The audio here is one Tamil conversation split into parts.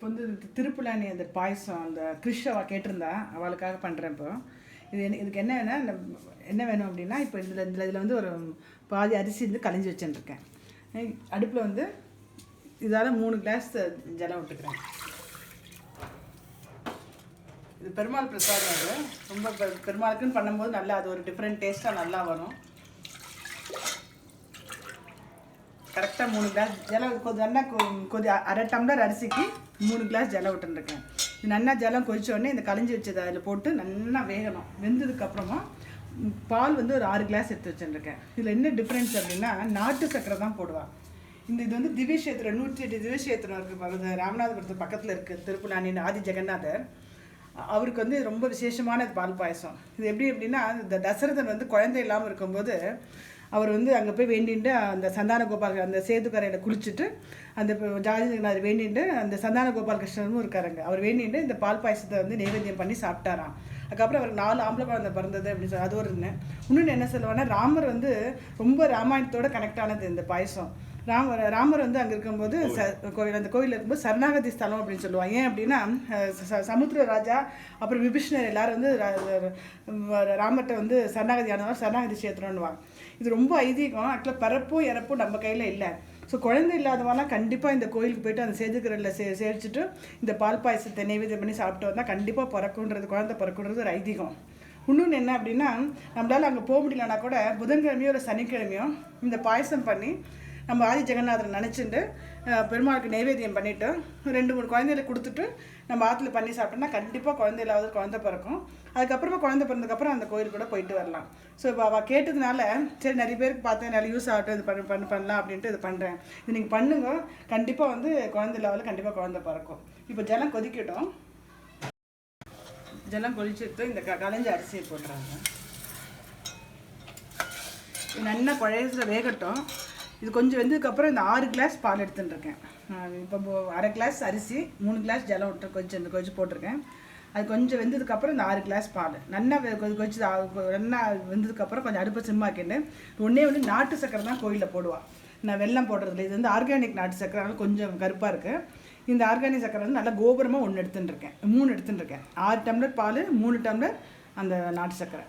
இப்போ வந்து திருப்புலானி அந்த பாயசம் அந்த கிறிஷ் அவள் கேட்டிருந்தா அவளுக்காக பண்ணுறேன் இப்போ. இது என்ன இதுக்கு என்ன வேணும்? இந்த என்ன வேணும் அப்படின்னா இப்போ இதில் இதில் இதில் வந்து ஒரு பாதி அரிசி வந்து கலைஞ்சி வச்சுட்டுருக்கேன் அடுப்பில் வந்து இதால் மூணு கிளாஸ் ஜலம் விட்டுக்கிறேன். இது பெருமாள் பிரசாதம் அது. ரொம்ப பெருமாளுக்குன்னு பண்ணும்போது நல்லா அது ஒரு டிஃப்ரெண்ட் டேஸ்ட்டாக நல்லா வரும். கரெக்டாக மூணு கிளாஸ் ஜலம் கொஞ்சம் நல்லா கொ- கொதி அரை டம்ளர் அரிசிக்கு மூணு கிளாஸ் ஜலம் விட்டுருக்கேன் இது நல்லா ஜலம் கொதிச்ச உடனே இந்த களைஞ்சி வச்சதை அதில் போட்டு நல்லா வேகணும். வெந்ததுக்கப்புறமா பால் வந்து ஒரு ஆறு கிளாஸ் எடுத்து வச்சுருக்கேன் இதில் என்ன டிஃப்ரென்ஸ் அப்படின்னா நாட்டு சக்கரை தான் போடுவாள் இந்த இது வந்து திவ்யக்ஷேத்திரம் நூற்றி எட்டு திவ்யக்ஷேத்திரம் இருக்குது ராமநாதபுரத்து பக்கத்தில் இருக்குது திருப்புலானின்னு ஆதி ஜெகநாதர். அவருக்கு வந்து ரொம்ப விசேஷமான பால் பாயசம். இது எப்படி எப்படின்னா இந்த தசரதன் வந்து குழந்தை இல்லாமல் இருக்கும்போது அவர் வந்து அங்கே போய் வேண்டிட்டு அந்த சந்தான கோபால் அந்த சேதுக்கரையில் குளிச்சுட்டு அந்த ஜாதிநாதர் வேண்டிட்டு அந்த சந்தான கோபால் கிருஷ்ணனும் இருக்காருங்க. அவர் வேண்டிட்டு இந்த பால் பாயசத்தை வந்து நைவேத்தியம் பண்ணி சாப்பிட்டாராம். அதுக்கப்புறம் அவருக்கு நாலு ஆம்பளை குழந்தை பிறந்தது அப்படின்னு சொல்லி அது ஒரு இன்னொன்று என்ன சொல்லுவாங்கன்னா ராமர் வந்து ரொம்ப ராமாயணத்தோட கனெக்ட் ஆனது இந்த பாயசம். ராமர் ராமர் வந்து அங்கே இருக்கும்போது ச கோயில் அந்த கோவிலில் இருக்கும்போது சரணாகதி ஸ்தலம் அப்படின்னு சொல்லுவாங்க. ஏன் அப்படின்னா ச- சமுத்திர ராஜா அப்புறம் விபீஷ்ணர் எல்லாரும் வந்து ரா- ராமர்கிட்ட வந்து சரணாகதி ஆனவர் சரணாகதி சேத்திரம்னுவாங்க இது ரொம்ப ஐதீகம். ஆக்சுவலாக பிறப்பும் இறப்பும் நம்ம கையில் இல்லை. ஸோ குழந்தை இல்லாதவங்களாம் கண்டிப்பாக இந்த கோயிலுக்கு போயிட்டு அந்த சேதுக்கரில் சே சேர்த்துட்டு இந்த பால் பாயசத்தை நெய்வேதம் பண்ணி சாப்பிட்டு வந்தால் கண்டிப்பாக பிறக்குன்றது குழந்தை பிறக்குன்றது ஒரு ஐதீகம். இன்னொன்று என்ன அப்படின்னா நம்மளால் அங்கே போக முடியலன்னா கூட புதன்கிழமையோ இல்லை சனிக்கிழமையோ இந்த பாயசம் பண்ணி நம்ம ஆதி ஜெகநாதரை நினச்சிட்டு பெருமாளுக்கு நைவேத்தியம் பண்ணிவிட்டு ரெண்டு மூணு குழந்தைகளை கொடுத்துட்டு நம்ம ஆற்றுல பண்ணி சாப்பிட்டோம்னா கண்டிப்பாக குழந்தை இல்லாத குழந்தை பிறக்கும். அதுக்கப்புறமா குழந்தை பிறந்ததுக்கப்புறம் அந்த கோயில் கூட போயிட்டு வரலாம். ஸோ இப்போ அவள் கேட்டதுனால சரி நிறைய பேருக்கு பார்த்தேன் நிறைய யூஸ் ஆகட்டும் இது பண்ண பண்ண பண்ணலாம் அப்படின்ட்டு இது பண்ணுறேன் இது நீங்கள் பண்ணுங்க. கண்டிப்பாக வந்து குழந்தை இல்லாத கண்டிப்பாக குழந்தை பிறக்கும். இப்போ ஜலம் கொதிக்கட்டும். ஜலம் கொதிச்சுட்டு இந்த க கலைஞ்ச அரிசியை போட்டுறாங்க நல்லா குழையத்துல வேகட்டும். இது கொஞ்சம் வெந்ததுக்கப்புறம் இந்த ஆறு கிளாஸ் பால் எடுத்துட்டுருக்கேன் இப்போ அரை கிளாஸ் அரிசி மூணு கிளாஸ் ஜலம் விட்டு கொஞ்சம் இந்த கொஞ்சம் போட்டிருக்கேன். அது கொஞ்சம் வெந்ததுக்கப்புறம் இந்த ஆறு கிளாஸ் பால். நல்லா கொஞ்சம் கொஞ்சம் நல்லா வெந்ததுக்கப்புறம் கொஞ்சம் அடுப்பை சிம்மாக்கிட்டு ஒன்றே வந்து நாட்டு சக்கரை தான் கோயிலில் போடுவாள் நான் வெல்லம் போடுறதில்ல. இது வந்து ஆர்கானிக் நாட்டு சக்கரை அதனால கொஞ்சம் கருப்பாக இருக்குது இந்த ஆர்கானிக் சக்கரை வந்து நல்லா கோபுரமாக ஒன்று எடுத்துட்டுருக்கேன் மூணு எடுத்துட்டுருக்கேன் ஆறு டம்ளர் பால் மூணு டம்ளர் அந்த நாட்டு சக்கரை.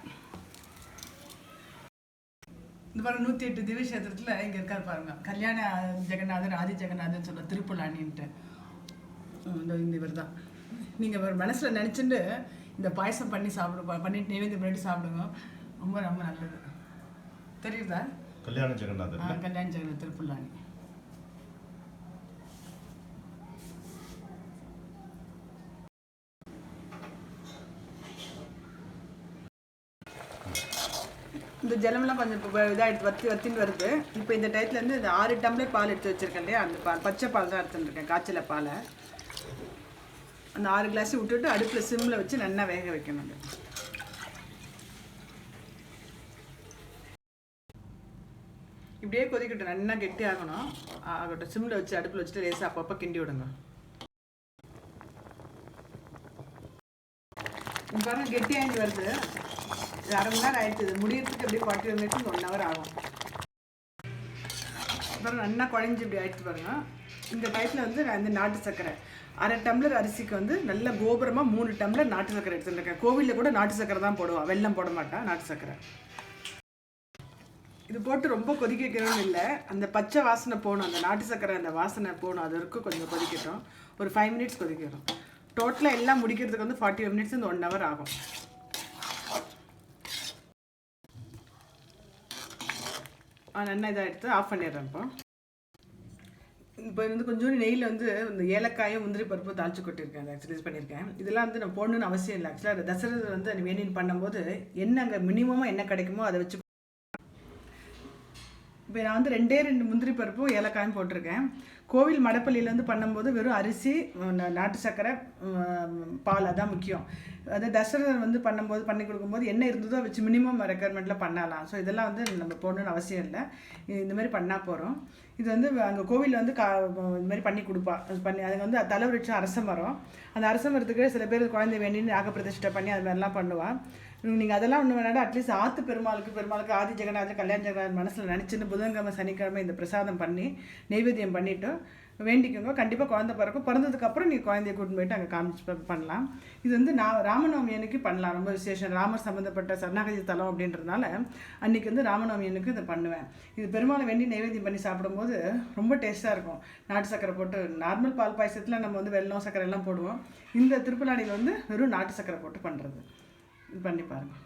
இந்த பாருங்க நூற்றி எட்டு திவ்ய கஷேத்திரத்தில் இங்கே இருக்கார் பாருங்க. கல்யாண ஜெகநாதர் ஆதி ஜெகநாதன் சொல்ல திருப்புலானின்ட்டு இந்த இவர் தான் நீங்கள் மனசில் நினச்சிட்டு இந்த பாயசம் பண்ணி சாப்பிடு பண்ணிட்டு நைவேத்தியம் பண்ணிட்டு சாப்பிடுங்க. ரொம்ப ரொம்ப நல்லது. தெரியுதா? கல்யாண ஜெகநாதர் கல்யாண ஜெகநாதர் திருப்புலானி இந்த ஜலம்லாம் கொஞ்சம் இப்போ இதாகிடுது வத்தி வத்தின்னு வருது. இப்போ இந்த டயத்துலேருந்து இந்த ஆறு டம்ளர் பால் எடுத்து வச்சுருக்கேன் இல்லையா? அந்த பால் பச்சை பால் தான் எடுத்துட்டுருக்கேன் காய்ச்சல பாலை. அந்த ஆறு கிளாஸ் விட்டுட்டு அடுப்பில் சிம்மில் வச்சு நல்லா வேக வைக்கணும் இப்படியே கொதிக்கட்டும் நல்லா கெட்டி ஆகணும். ஆகட்டும் சிம்மில் வச்சு அடுப்பில் வச்சுட்டு லேசாக அப்பப்போ கிண்டி விடுங்க. இங்க கெட்டி கெட்டியாகி வருது. இது அரை மணி நேரம் ஆயிடுச்சு. இது முடியறதுக்கு அப்படியே ஃபார்ட்டி மினிட்ஸ் ஒன் ஹவர் ஆகும். அப்புறம் நல்லா குழஞ்சி இப்படி ஆயிடுச்சு பாருங்க. இந்த டயத்தில் வந்து நான் இந்த நாட்டு சர்க்கரை. அரை டம்ளர் அரிசிக்கு வந்து நல்ல கோபுரமாக மூணு டம்ளர் நாட்டு சர்க்கரை எடுத்துருக்கேன் கோவிலில் கூட நாட்டு சர்க்கரை தான் போடுவோம் வெள்ளம் போட மாட்டான் நாட்டு சர்க்கரை. இது போட்டு ரொம்ப கொதிக்க வைக்கணும்னு இல்லை. அந்த பச்சை வாசனை போகணும். அந்த நாட்டு சர்க்கரை அந்த வாசனை போகணும். அது வரைக்கும் கொஞ்சம் கொதிக்கட்டும். ஒரு ஃபைவ் மினிட்ஸ் கொதிக்கணும் டோட்டலாக எல்லாம் முடிக்கிறதுக்கு வந்து ஃபார்ட்டி ஃபைவ் மினிட்ஸ் இந்த ஒன் ஹவர் ஆகும். நல்லா இதாக எடுத்து ஆஃப் பண்ணிடுறேன் இப்போ. இப்போ வந்து கொஞ்சோண்டு நெய்யில் வந்து இந்த ஏலக்காயும் முந்திரி பருப்பு தாளிச்சு கொட்டியிருக்கேன். அதை ஆக்சுவலைஸ் பண்ணியிருக்கேன். இதெல்லாம் வந்து நான் போடணும்னு அவசியம் இல்லை. ஆக்சுவலாக தசரதை வந்து வேணின் பண்ணும்போது என்ன அங்கே மினிமமாக என்ன கிடைக்குமோ அதை வச்சு இப்போ நான் வந்து ரெண்டே ரெண்டு முந்திரி பருப்பும் ஏலக்காயும் போட்டிருக்கேன். கோவில் மடப்பள்ளியில் வந்து பண்ணும்போது வெறும் அரிசி நாட்டு சர்க்கரை பால் அதான் முக்கியம். அது தசரதன் வந்து பண்ணும்போது பண்ணி கொடுக்கும்போது என்ன இருந்ததோ வச்சு மினிமம் ரெக்குயர்மெண்ட்டில் பண்ணலாம். ஸோ இதெல்லாம் வந்து நம்ம போடணும்னு அவசியம் இல்லை. இந்த மாதிரி பண்ணால் போகிறோம் இது வந்து அங்கே கோவிலில் வந்து கா இந்த மாதிரி பண்ணி கொடுப்பா பண்ணி அது வந்து தலைவரிச்சம் அரச மரம் அந்த அரச மரத்துக்கு சில பேர் குழந்தை வேண்டின்னு நாகப்பிரதிஷ்டை பண்ணி அது மாதிரிலாம் பண்ணுவாள் நீங்கள் அதெல்லாம் ஒன்று வேணாலும் அட்லீஸ்ட் ஆத்து பெருமாளுக்கு பெருமாளுக்கு ஆதி ஜெகநாதர் கல்யாண ஜெகநாதர் மனசில் நினச்சின்னு புதன்கிழமை சனிக்கிழமை இந்த பிரசாதம் பண்ணி நெய்வேத்தியம் பண்ணிவிட்டு வேண்டிக்கோங்க. கண்டிப்பாக குழந்தை பிறக்கும். பிறந்ததுக்கப்புறம் நீங்கள் குழந்தைய கூட்டிட்டு போயிட்டு அங்கே காமிச்சு பண்ணலாம். இது வந்து நான் ராமநவமி அன்னைக்கு பண்ணலாம். ரொம்ப விசேஷம். ராமர் சம்மந்தப்பட்ட சரணாகதி தலம் அப்படின்றதுனால அன்றைக்கி வந்து ராமநவமி அன்னைக்கு இதை பண்ணுவேன். இது பெருமாளை வேண்டி நைவேத்தியம் பண்ணி சாப்பிடும்போது ரொம்ப டேஸ்ட்டாக இருக்கும். நாட்டு சக்கரை போட்டு நார்மல் பால் பாயசத்தில் நம்ம வந்து வெள்ளம் சக்கரை எல்லாம் போடுவோம். இந்த திருப்பலாடியில் வந்து வெறும் நாட்டு சக்கரை போட்டு பண்ணுறது பண்ணி பாருங்கள்